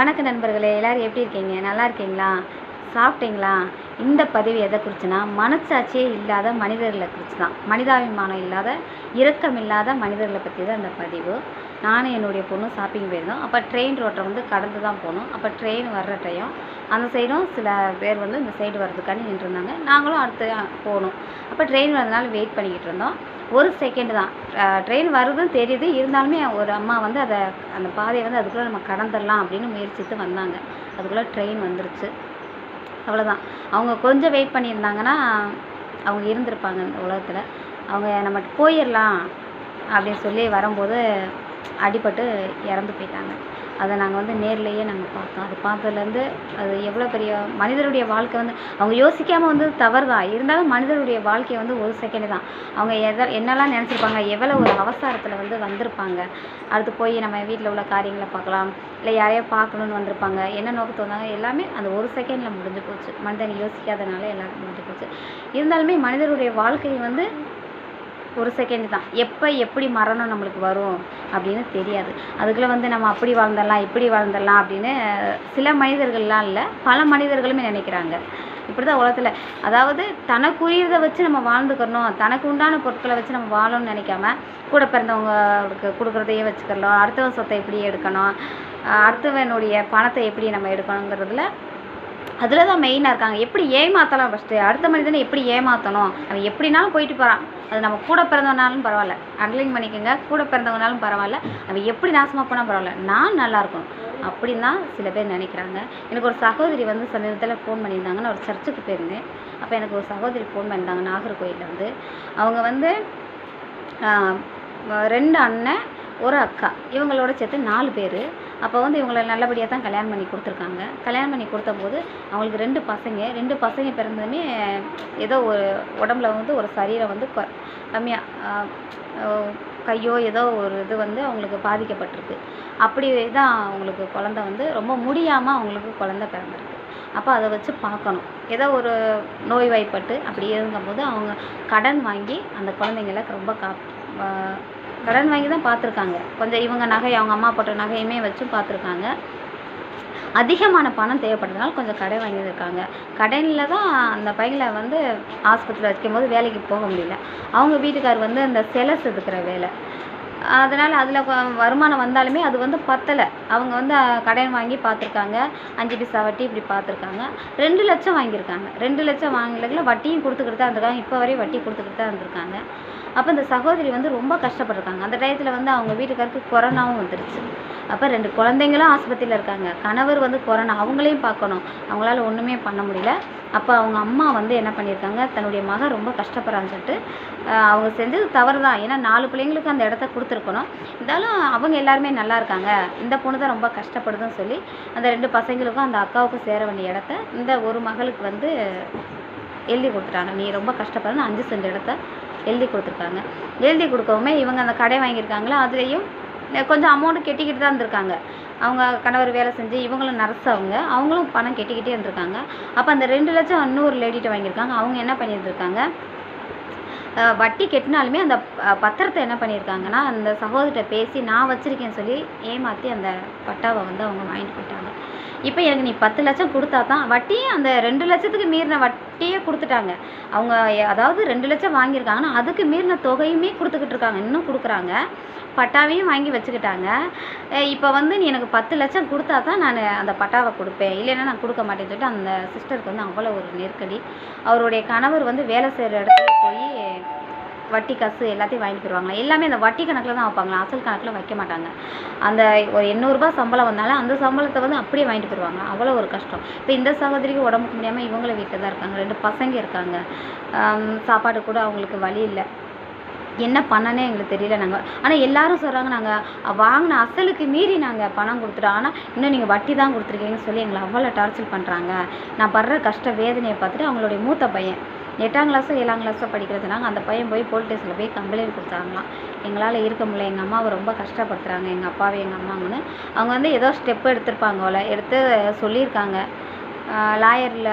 வணக்க நண்பர்களே எல்லோரும் எப்படி இருக்கீங்க? நல்லா இருக்கீங்களா? சாப்பிட்டீங்களா? இந்த பதிவு எதை குறிச்சுன்னா மனச்சாட்சியே இல்லாத மனிதர்களை குறித்து தான் மனிதாபிமானம் இல்லாத இரக்கம் இல்லாத மனிதர்களை பற்றி தான் இந்த பதிவு. நானும் என்னுடைய பொண்ணும் ஷாப்பிங் போயிருந்தோம். அப்போ ட்ரெயின் ரோட்டை வந்து கடந்து தான் போகணும் அப்போ ட்ரெயின் வர்ற டைம் அந்த சைடும் சில பேர் வந்து இந்த சைடு வர்றதுக்காண்டி நின்றுருந்தாங்க. நாங்களும் அடுத்து போகணும் அப்போ ட்ரெயின் வரதுனால வெயிட் பண்ணிக்கிட்டு இருந்தோம். ஒரு செகண்ட் தான். ட்ரெயின் வருதுன்னு தெரியுது. இருந்தாலுமே ஒரு அம்மா வந்து அதை அந்த பாதையை வந்து அதுக்குள்ளே நம்ம கடந்துடலாம் அப்படின்னு முயற்சித்து வந்தாங்க. அதுக்குள்ளே ட்ரெயின் வந்துருச்சு. அவ்வளோதான் அவங்க கொஞ்சம் வெயிட் பண்ணியிருந்தாங்கன்னா அவங்க இருந்திருப்பாங்க இந்த உலகத்தில். அவங்க நம்ம போயிடலாம் அப்படின்னு சொல்லி வரும்போது அடிபட்டு இறந்து போயிட்டாங்க. அதை நாங்கள் வந்து நேர்லேயே நாங்கள் பார்த்தோம். அது பார்த்ததுலேருந்து அது எவ்வளோ பெரிய மனிதருடைய வாழ்க்கை வந்து அவங்க யோசிக்காமல் வந்து தவறு தான் இருந்தாலும் மனிதருடைய வாழ்க்கை வந்து ஒரு செகண்ட் தான். அவங்க எதை என்னெல்லாம் நினச்சிருப்பாங்க எவ்வளோ ஒரு அவசரத்தில் வந்து வந்திருப்பாங்க? அடுத்து போய் நம்ம வீட்டில் உள்ள காரியங்களை பார்க்கலாம். இல்லை யாரையோ பார்க்கணுன்னு வந்திருப்பாங்க. என்ன நோக்கத்தை வந்தாங்க எல்லாமே அந்த ஒரு செகண்டில் முடிஞ்சு போச்சு. மனிதன் யோசிக்காதனால எல்லாருக்கும் முடிஞ்சு போச்சு. இருந்தாலுமே மனிதருடைய வாழ்க்கை வந்து ஒரு செகண்ட் தான். எப்போ எப்படி மரணம் நம்மளுக்கு வரும் அப்படின்னு தெரியாது. அதுக்குள்ளே வந்து நம்ம அப்படி வாழ்ந்துடலாம் இப்படி வாழ்ந்துடலாம் அப்படின்னு சில மனிதர்கள்லாம் இல்லை பல மனிதர்களுமே நினைக்கிறாங்க. இப்படி தான் உலகத்தில். அதாவது தனக்குரியதை வச்சு நம்ம வாழ்ந்துக்கிறணும் தனக்கு உண்டான பொருட்களை வச்சு நம்ம வாழணும்னு நினைக்காம கூட பிறந்தவங்களுக்கு கொடுக்குறதையே வச்சுக்கிறலாம். அடுத்தவன் சொத்தை எப்படி எடுக்கணும்? அடுத்தவனுடைய பணத்தை எப்படி நம்ம எடுக்கணுங்கிறதுல அதில் தான் மெயினாக இருக்காங்க. எப்படி ஏமாற்றலாம் ஃபஸ்ட்டு அடுத்த மனிதனை எப்படி ஏமாற்றணும் அவன் எப்படினாலும் போயிட்டு போகிறான் அது நம்ம கூட பிறந்தவனாலும் பரவாயில்ல. அண்டர்லைன் பண்ணிக்கோங்க. கூட பிறந்தவனாலும் பரவாயில்ல. அவன் எப்படி நாசமாக போனால் பரவாயில்ல. நான் நல்லா இருக்கணும். அப்படின்னு தான் சில பேர் நினைக்கிறாங்க. எனக்கு ஒரு சகோதரி வந்து சமீபத்தில் ஃபோன் பண்ணியிருந்தாங்க நான் ஒரு சர்ச்சுக்கு போயிருந்தேன். அப்போ எனக்கு ஒரு சகோதரி ஃபோன் பண்ணியிருந்தாங்க நாகர்கோயிலில் வந்து. அவங்க வந்து ரெண்டு அண்ணன் ஒரு அக்கா. இவங்களோட சேர்த்து நாலு பேர். அப்போ வந்து இவங்களை நல்லபடியாக தான் கல்யாணம் பண்ணி கொடுத்துருக்காங்க. கல்யாணம் பண்ணி கொடுத்தபோது அவங்களுக்கு ரெண்டு பசங்க. ரெண்டு பசங்க பிறந்ததுமே ஏதோ ஒரு உடம்புல வந்து ஒரு சரீரம் வந்து கம்மியாக கையோ ஏதோ ஒரு இது வந்து அவங்களுக்கு பாதிக்கப்பட்டிருக்கு. அப்படி தான் அவங்களுக்கு குழந்த வந்து ரொம்ப முடியாமல் அவங்களுக்கு குழந்த பிறந்திருக்கு. அப்போ அதை வச்சு பார்க்கணும். ஏதோ ஒரு நோய் வாய்ப்பட்டு அப்படி இருங்கும்போது அவங்க கடன் வாங்கி அந்த குழந்தைங்கள ரொம்ப கா கடன் வாங்கி தான் பார்த்துருக்காங்க. கொஞ்சம் இவங்க நகை அவங்க அம்மா போட்ட நகையுமே வச்சு பார்த்துருக்காங்க. அதிகமான பணம் தேவைப்படுறதுனால கொஞ்சம் கடை வாங்கியிருக்காங்க. கடனில் தான் அந்த பையனை வந்து ஆஸ்பத்திரியில் வைக்கும்போது வேலைக்கு போக முடியல. அவங்க வீட்டுக்கார் வந்து அந்த சிலை செதுக்கிற வேலை. அதனால் அதில் வருமானம் வந்தாலுமே அது வந்து பத்தலை. அவங்க வந்து கடன் வாங்கி பார்த்துருக்காங்க. அஞ்சு பைசா வட்டி இப்படி பார்த்துருக்காங்க. ரெண்டு லட்சம் வாங்கியிருக்காங்க. ரெண்டு லட்சம் வாங்கல வட்டியும் கொடுத்துக்கிட்டு தான் இருந்திருக்காங்க. இப்போ வரையும் வட்டி கொடுத்துக்கிட்டு தான் இருந்திருக்காங்க. அப்போ இந்த சகோதரி வந்து ரொம்ப கஷ்டப்பட்டிருக்காங்க. அந்த டயத்தில் வந்து அவங்க வீட்டுக்காருக்கு கொரோனாவும் வந்துருச்சு. அப்போ ரெண்டு குழந்தைங்களும் ஆஸ்பத்திரியில் இருக்காங்க. கணவர் வந்து கொரோனா அவங்களையும் பார்க்கணும். அவங்களால ஒன்றுமே பண்ண முடியல. அப்போ அவங்க அம்மா வந்து என்ன பண்ணியிருக்காங்க? தன்னுடைய மகன் ரொம்ப கஷ்டப்படுறான்னு சொல்லிட்டு அவங்க செஞ்சது தவறு தான் ஏன்னா நாலு பிள்ளைங்களுக்கு அந்த இடத்த கொடுத்துருக்கணும். இருந்தாலும் அவங்க எல்லாருமே நல்லா இருக்காங்க. இந்த பொண்ணு தான் ரொம்ப கஷ்டப்படுதுன்னு சொல்லி அந்த ரெண்டு பசங்களுக்கும் அந்த அக்காவுக்கும் சேர வேண்டிய இடத்த இந்த ஒரு மகளுக்கு வந்து எழுதி கொடுத்துட்டாங்க. நீ ரொம்ப கஷ்டப்படுறன்னு அஞ்சு சென்ட் இடத்த எழுதி கொடுத்துருக்காங்க. எழுதி கொடுக்கவுமே இவங்க அந்த கடை வாங்கியிருக்காங்களா அதுலேயும் கொஞ்சம் அமௌண்ட்டு கெட்டிக்கிட்டு தான் இருந்திருக்காங்க. அவங்க கணவர் வேலை செஞ்சு இவங்களும் நர்ஸ் அவங்க அவங்களும் பணம் கெட்டிக்கிட்டே இருந்திருக்காங்க. அப்போ அந்த ரெண்டு லட்சம் இன்னொரு லேடிகிட்ட வாங்கியிருக்காங்க. அவங்க என்ன பண்ணியிருந்திருக்காங்க? வட்டி கெட்டினாலுமே அந்த பத்திரத்தை என்ன பண்ணியிருக்காங்கன்னா அந்த சகோதரிட்ட பேசி நான் வச்சுருக்கேன்னு சொல்லி ஏமாற்றி அந்த பட்டாவை வந்து அவங்க வாங்கிட்டு போயிட்டாங்க. இப்போ எனக்கு நீ பத்து லட்சம் கொடுத்தா தான் வட்டியும் அந்த ரெண்டு லட்சத்துக்கு மீறின வட்டியே கொடுத்துட்டாங்க. அவங்க அதாவது ரெண்டு லட்சம் வாங்கியிருக்காங்கன்னா அதுக்கு மீறின தொகையுமே கொடுத்துக்கிட்டு இருக்காங்க. இன்னும் கொடுக்குறாங்க. பட்டாவையும் வாங்கி வச்சுக்கிட்டாங்க. இப்போ வந்து நீ எனக்கு பத்து லட்சம் கொடுத்தா தான் நான் அந்த பட்டாவை கொடுப்பேன். இல்லைன்னா நான் கொடுக்க மாட்டேன்னு சொல்லிட்டு அந்த சிஸ்டருக்கு வந்து அவ்வளோ ஒரு நெருக்கடி. அவருடைய கணவர் வந்து வேலை செய்கிற இடத்துல போய் வட்டி காசு எல்லாத்தையும் வாங்கிட்டு போயிடுவாங்களா எல்லாமே அந்த வட்டி கணக்கில் தான் வைப்பாங்களா? அசல் கணக்கில் வைக்க மாட்டாங்க. அந்த ஒரு எண்ணூறுரூபா சம்பளம் வந்தாலும் அந்த சம்பளத்தை வந்து அப்படியே வாங்கிட்டு போயிடுவாங்க அவ்வளோ ஒரு கஷ்டம். இப்போ இந்த சகோதரிக்கு உடம்புக்கு முடியாமல் இவங்கள வீட்டில் தான் இருக்காங்க. ரெண்டு பசங்க இருக்காங்க. சாப்பாடு கூட அவங்களுக்கு வழி இல்லை. என்ன பண்ணனே எங்களுக்கு தெரியல நாங்கள் ஆனால் எல்லாரும் சொல்கிறாங்க நாங்கள் வாங்கின அசலுக்கு மீறி நாங்கள் பணம் கொடுத்துட்டோம். ஆனால் இன்னும் நீங்கள் வட்டி தான் கொடுத்துருக்கீங்கன்னு சொல்லி எங்களை அவ்வளோ டார்ச்சர் பண்ணுறாங்க நான் படுற கஷ்ட வேதனையை பார்த்துட்டு அவங்களுடைய மூத்த பையன் எட்டாம் கிளாஸோ ஏழாம் கிளாஸோ படிக்கிறதுனாங்க அந்த பையன் போய் போலீஸ் ஸ்டேஷனில் போய் கம்ப்ளைண்ட் கொடுத்தாங்களாம் எங்களால் இருக்க முடியல. எங்கள் அம்மாவை ரொம்ப கஷ்டப்படுத்துகிறாங்க எங்கள் அப்பாவை எங்கள் அம்மாங்கன்னு. அவங்க வந்து ஏதோ ஸ்டெப் எடுத்திருப்பாங்க போல் எடுத்து சொல்லியிருக்காங்க. லாயரில்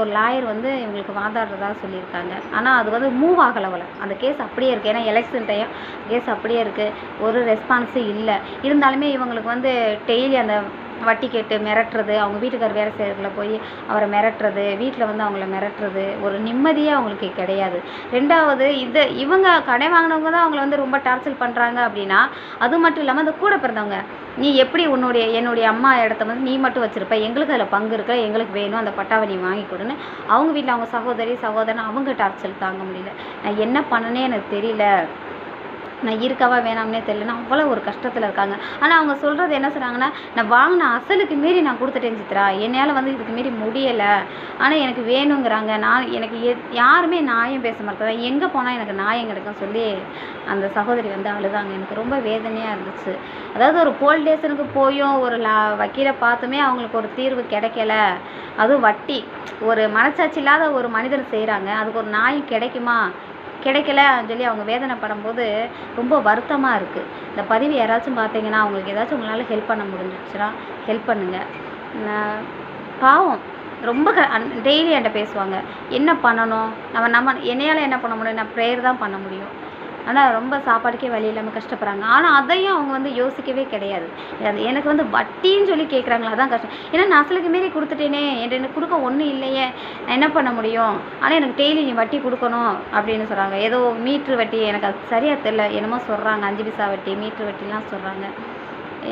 ஒரு லாயர் வந்து இவங்களுக்கு வாதாடுறதா சொல்லியிருக்காங்க. ஆனால் அது வந்து மூவ் ஆகலை போல. அந்த கேஸ் அப்படியே இருக்குது ஏன்னா எலெக்ஷன் டைம் கேஸ் அப்படியே இருக்குது ஒரு ரெஸ்பான்ஸும் இல்லை. இருந்தாலுமே இவங்களுக்கு வந்து டெய்லி அந்த வட்டி கேட்டு மிரட்டுறது அவங்க வீட்டுக்கார் வேலை செய்கிறதுல போய் அவரை மிரட்டுறது வீட்டில் வந்து அவங்கள மிரட்டுறது ஒரு நிம்மதியே அவங்களுக்கு கிடையாது. ரெண்டாவது இது இவங்க கடை வாங்கினவங்க தான் அவங்கள வந்து ரொம்ப டார்ச்சர் பண்ணுறாங்க அப்படின்னா அது மட்டும் இல்லாமல் அந்த கூட பிறந்தவங்க நீ எப்படி உன்னுடைய என்னுடைய அம்மா இடத்த வந்து நீ மட்டும் வச்சுருப்ப? எங்களுக்கு அதில் பங்கு இருக்க? எங்களுக்கு வேணும் அந்த பட்டாவை நீ வாங்கி கொடுன்னு. அவங்க வீட்டில் அவங்க சகோதரி சகோதரன் அவங்க டார்ச்சல் தாங்க முடியல. நான் என்ன பண்ணனே எனக்கு தெரியல. நான் இருக்கவா வேணாம்னே தெரியலனா அவ்வளோ ஒரு கஷ்டத்தில் இருக்காங்க. ஆனால் அவங்க சொல்கிறது என்ன சொல்கிறாங்கன்னா நான் வாங்கின அசலுக்கு மீறி நான் கொடுத்துட்டேன் சித்ரா. என்னால் வந்து இதுக்கு மீறி முடியலை. ஆனால் எனக்கு வேணுங்கிறாங்க. நான் எனக்கு எ யாருமே நியாயம் பேச மாட்டேன் எங்கே போனால் எனக்கு நியாயம் கிடைக்கும் சொல்லி அந்த சகோதரி வந்து அழுதாங்க. எனக்கு ரொம்ப வேதனையாக இருந்துச்சு. அதாவது ஒரு போலீஸ் ஸ்டேஷனுக்கு போயும் ஒரு லா வக்கீலை பார்த்துமே அவங்களுக்கு ஒரு தீர்வு கிடைக்கல. அதுவும் வட்டி. ஒரு மனசாட்சி இல்லாத ஒரு மனிதர் செய்கிறாங்க அதுக்கு ஒரு நியாயம் கிடைக்குமா? கிடைக்கல சொல்லி அவங்க வேதனைப்படும்போது ரொம்ப வருத்தமாக இருக்குது இந்த பதிவு யாராச்சும் பார்த்தீங்கன்னா அவங்களுக்கு ஏதாச்சும் உங்களால் ஹெல்ப் பண்ண முடிஞ்சிச்சுன்னா ஹெல்ப் பண்ணுங்கள் பாவம். ரொம்ப க டெய்லி என்கிட்ட பேசுவாங்க. என்ன பண்ணணும்? நம்ம நம்ம என்னையால் என்ன பண்ண முடியும்? நான் ப்ரேயர் தான் பண்ண முடியும். ஆனால் ரொம்ப சாப்பாடுக்கே வழி இல்லாமல் கஷ்டப்படுறாங்க. ஆனால் அதையும் அவங்க வந்து யோசிக்கவே கிடையாது. அது எனக்கு வந்து வட்டின்னு சொல்லி கேட்குறாங்களா அதான் கஷ்டம். ஏன்னா நான் அசலுக்கு மீறி கொடுத்துட்டேனே என்கிட்ட எனக்கு கொடுக்க ஒன்றும் இல்லையே நான் என்ன பண்ண முடியும்? ஆனால் எனக்கு டெய்லி நீ வட்டி கொடுக்கணும் அப்படின்னு சொல்கிறாங்க ஏதோ மீட்ரு வட்டி எனக்கு அது சரியாக தெரில என்னமோ சொல்கிறாங்க அஞ்சு பைசா வட்டி மீட்ரு வட்டிலாம் சொல்கிறாங்க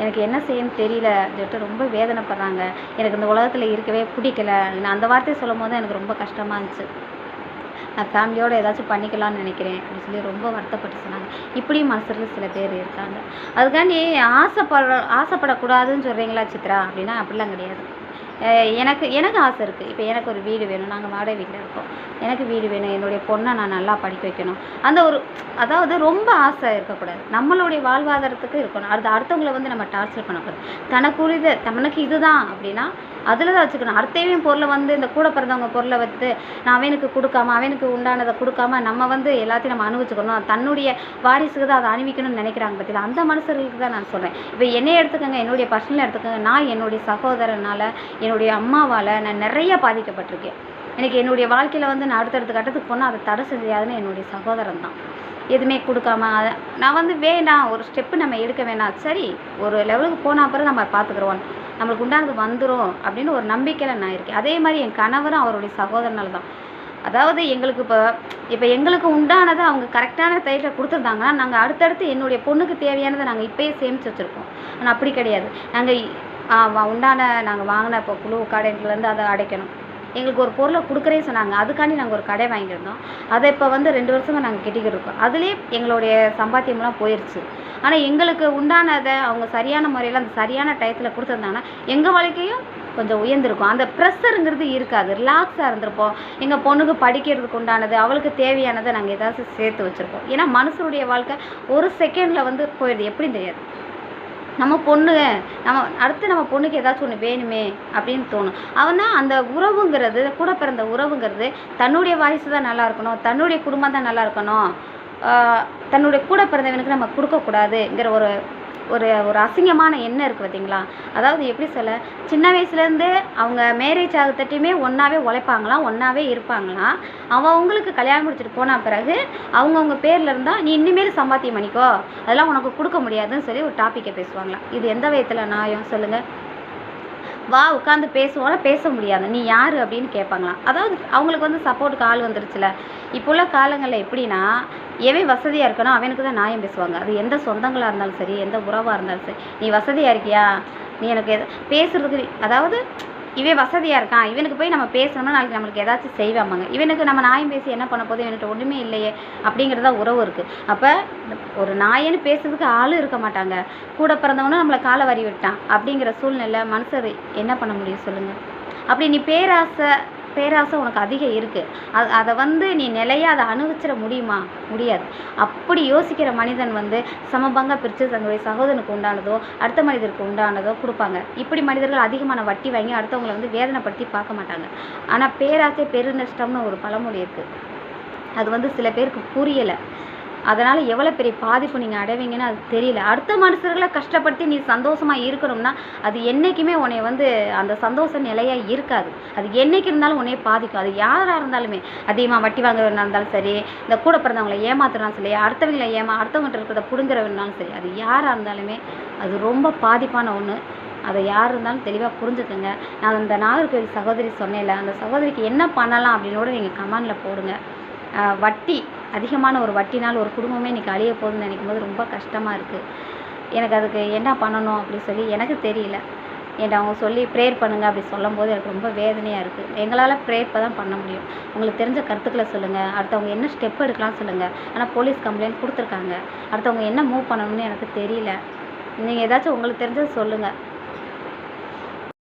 எனக்கு என்ன செய்யணும்னு தெரியல சொல்லிட்டு ரொம்ப வேதனைப்படுறாங்க. எனக்கு இந்த உலகத்தில் இருக்கவே பிடிக்கல. நான் அந்த வார்த்தையை சொல்லும் போது எனக்கு ரொம்ப கஷ்டமாக இருந்துச்சு. நான் ஃபேமிலியோடு ஏதாச்சும் பண்ணிக்கலாம்னு நினைக்கிறேன் அப்படின்னு சொல்லி ரொம்ப வருத்தப்பட்டு சொன்னாங்க. இப்படியும் மனசில் சில பேர் இருக்காங்க. அதுக்காண்டி ஆசைப்பட ஆசைப்படக்கூடாதுன்னு சொல்கிறீங்களா சித்ரா? அப்படின்னா அப்படிலாம் கிடையாது. எனக்கு எனக்கு ஆசை இருக்குது இப்போ எனக்கு ஒரு வீடு வேணும். நாங்கள் வாடகை வீட்டில் இருக்கோம். எனக்கு வீடு வேணும். என்னுடைய பொண்ணை நான் நல்லா படிக்க வைக்கணும். அந்த ஒரு அதாவது ரொம்ப ஆசை இருக்கக்கூடாது. நம்மளுடைய வாழ்வாதாரத்துக்கு இருக்கணும். அடுத்த அடுத்தவங்கள வந்து நம்ம டார்ச்சர் பண்ணக்கூடாது. தனக்குரியது தனக்கு இதுதான் அப்படின்னா அதில் தான் வச்சுக்கணும். அடுத்தவன் பொருளை வந்து இந்த கூட பிறந்தவங்க பொருளை வந்து நான் அவனுக்கு கொடுக்காம அவனுக்கு உண்டானதை கொடுக்காம நம்ம வந்து எல்லாத்தையும் நம்ம அனுபவிச்சுக்கணும். தன்னுடைய வாரிசுக்கு தான் அதை அணிவிக்கணும்னு நினைக்கிறாங்க பற்றியில் அந்த மனுஷர்களுக்கு தான் நான் சொல்கிறேன் இப்போ என்னைய எடுத்துக்கோங்க. என்னுடைய பர்சனல் எடுத்துக்கோங்க. நான் என்னுடைய சகோதரனால் என்னுடைய அம்மாவால் நான் நிறைய பாதிக்கப்பட்டிருக்கேன். எனக்கு என்னுடைய வாழ்க்கையில் வந்து நான் அடுத்தடுத்த கட்டத்துக்கு போனால் அதை தடை செஞ்சாதுன்னு என்னுடைய சகோதரன் தான். எதுவுமே கொடுக்காம அதை நான் வந்து வேண்டாம் ஒரு ஸ்டெப்பு நம்ம எடுக்க வேணாம். சரி ஒரு லெவலுக்கு போன அப்புறம் நம்ம பார்த்துக்குறோம். நம்மளுக்கு உண்டானது வந்துடும் அப்படின்னு ஒரு நம்பிக்கையில் நான் இருக்கேன். அதே மாதிரி என் கணவரும் அவருடைய சகோதரனால் தான். அதாவது எங்களுக்கு இப்போ இப்போ எங்களுக்கு உண்டானதை அவங்க கரெக்டான டைட்டில் கொடுத்துருந்தாங்கன்னா நாங்கள் அடுத்தடுத்து என்னுடைய பொண்ணுக்கு தேவையானதை நாங்கள் இப்போயே சேமித்து வச்சுருக்கோம் ஆனால் அப்படி கிடையாது. நாங்கள் உண்டான நாங்கள் வாங்கின இப்போ குழு கடையிலேருந்து அதை அடைக்கணும். எங்களுக்கு ஒரு பொருளை கொடுக்குறேன்னு சொன்னாங்க. அதுக்காண்டி நாங்கள் ஒரு கடை வாங்கியிருந்தோம். அதை இப்போ வந்து ரெண்டு வருஷமாக நாங்கள் கட்டிக்கிட்டு இருக்கோம். அதுலேயே எங்களுடைய சம்பாத்தியம்லாம் போயிடுச்சு ஆனால் எங்களுக்கு உண்டானதை அவங்க சரியான முறையில் அந்த சரியான டயத்தில் கொடுத்துருந்தாங்கன்னா எங்கள் வாழ்க்கையும் கொஞ்சம் உயர்ந்திருக்கும். அந்த ப்ரெஷருங்கிறது இருக்காது. ரிலாக்ஸாக இருந்திருப்போம். எங்கள் பொண்ணுக்கு படிக்கிறதுக்கு உண்டானது அவளுக்கு தேவையானதை நாங்கள் ஏதாச்சும் சேர்த்து வச்சுருப்போம். ஏன்னா மனுஷனுடைய வாழ்க்கை ஒரு செகண்டில் வந்து போயிடுது. எப்படின்னு தெரியாது. நம்ம பொண்ணு நம்ம அடுத்து நம்ம பொண்ணுக்கு ஏதாச்சும் ஒன்று வேணுமே அப்படின்னு தோணும். அவனா அந்த உறவுங்கிறது கூட பிறந்த உறவுங்கிறது தன்னுடைய வாரிசு தான் நல்லா இருக்கணும் தன்னுடைய குடும்பம் தான் நல்லா இருக்கணும் தன்னுடைய கூட பிறந்தவனுக்கு நம்ம கொடுக்கக்கூடாதுங்கிற ஒரு ஒரு ஒரு அசிங்கமான எண்ணம் இருக்குது பார்த்தீங்களா அதாவது எப்படி சொல்ல சின்ன வயசுலேருந்து அவங்க மேரேஜ் ஆகத்தட்டியுமே ஒன்றாவே உழைப்பாங்களாம் ஒன்றாவே இருப்பாங்களாம். அவன் அவங்களுக்கு கல்யாணம் முடிச்சுட்டு போன பிறகு அவங்கவுங்க பேரில் இருந்தால் நீ இனிமேல் சம்பாத்தியம் பண்ணிக்கோ. அதெல்லாம் உனக்கு கொடுக்க முடியாதுன்னு சொல்லி ஒரு டாப்பிக்கை பேசுவாங்களாம். இது எந்த விதத்தில் நியாயம்? சொல்லுங்கள் வா உட்காந்து பேசுவோம் பேச முடியாது. நீ யார் அப்படின்னு கேட்பாங்களாம் அதாவது அவங்களுக்கு வந்து சப்போர்ட்டுக்கு ஆள் வந்துருச்சுல. இப்போ உள்ள காலங்களில் எப்படின்னா எவன் வசதியாக இருக்கணும் அவனுக்கு தான் நியாயம் பேசுவாங்க. அது எந்த சொந்தங்களாக இருந்தாலும் சரி எந்த உறவாக இருந்தாலும் சரி. நீ வசதியாக இருக்கியா? நீ எனக்கு எது பேசுறதுக்கு அதாவது இவன் வசதியாக இருக்கான். இவனுக்கு போய் நம்ம பேசணும்னா நாளைக்கு நம்மளுக்கு ஏதாச்சும் செய்வாங்க இவனுக்கு நம்ம நாயும் பேசி என்ன பண்ண போதும் இவன்கிட்ட ஒன்றுமே இல்லையே அப்படிங்கிறதா உறவு இருக்குது அப்போ ஒரு நாயன்னு பேசுறதுக்கு ஆளும் இருக்க மாட்டாங்க. கூட பிறந்தவனும் நம்மளை காலை வரி விட்டான் அப்படிங்கிற சூழ்நிலை மனுஷர் என்ன பண்ண முடியும் சொல்லுங்கள் அப்படி நீ பேராசை பேராசை உனக்கு அதிகம் இருக்குது அது அதை வந்து நீ நிலையாக அதை அனுபவிச்சிட முடியுமா? முடியாது. அப்படி யோசிக்கிற மனிதன் வந்து சமபங்காக பிரித்து தன்னுடைய சகோதரனுக்கு உண்டானதோ அடுத்த மனிதருக்கு உண்டானதோ கொடுப்பாங்க. இப்படி மனிதர்கள் அதிகமான வட்டி வாங்கி அடுத்தவங்களை வந்து வேதனைப்படுத்தி பார்க்க மாட்டாங்க. ஆனால் பேராசை பெருநஷ்டம்னு ஒரு பழமொழி இருக்குது அது வந்து சில பேருக்கு புரியலை. அதனால் எவ்வளோ பெரிய பாதிப்பு நீங்கள் அடைவீங்கன்னு அது தெரியல. அடுத்த மனுஷர்களை கஷ்டப்படுத்தி நீ சந்தோஷமாக இருக்கணும்னா அது என்றைக்குமே உன்னை வந்து அந்த சந்தோஷ நிலையாக இருக்காது. அது என்றைக்கு இருந்தாலும் உன்னைய பாதிக்கும். அது யாராக இருந்தாலுமே அதிகமாக வட்டி வாங்குறவனா இருந்தாலும் சரி இந்த கூட பிறந்தவங்களை ஏமாத்துறாலும் சரி அடுத்தவங்களை ஏமா அடுத்தவங்கள்ட்ட இருக்கிறத பிடுங்குறவனாலும் சரி அது யாராக இருந்தாலுமே அது ரொம்ப பாதிப்பான ஒன்று அதை யார் இருந்தாலும் தெளிவாக புரிஞ்சுக்கோங்க. நான் அந்த நாகர்கோவில் சகோதரி சொன்னேன்ல அந்த சகோதரிக்கு என்ன பண்ணலாம் அப்படின்னு கூட நீங்கள் கமெண்டில் போடுங்க. வட்டி அதிகமான ஒரு வட்டினால் ஒரு குடும்பமே இன்றைக்கி அழிய போகுதுன்னு நினைக்கும் போது ரொம்ப கஷ்டமாக இருக்குது எனக்கு அதுக்கு என்ன பண்ணணும் அப்படி சொல்லி எனக்கு தெரியல. என்கிட்ட அவங்க சொல்லி ப்ரேயர் பண்ணுங்கள் அப்படி சொல்லும் போது எனக்கு ரொம்ப வேதனையாக இருக்குது எங்களால் ப்ரேயர் இப்போ தான் பண்ண முடியும். உங்களுக்கு தெரிஞ்ச கருத்துக்களை சொல்லுங்கள் அடுத்தவங்க என்ன ஸ்டெப் எடுக்கலாம் சொல்லுங்கள் ஆனால் போலீஸ் கம்ப்ளைண்ட் கொடுத்துருக்காங்க. அடுத்தவங்க என்ன மூவ் பண்ணணும்னு எனக்கு தெரியல. நீங்கள் ஏதாச்சும் உங்களுக்கு தெரிஞ்சது சொல்லுங்கள்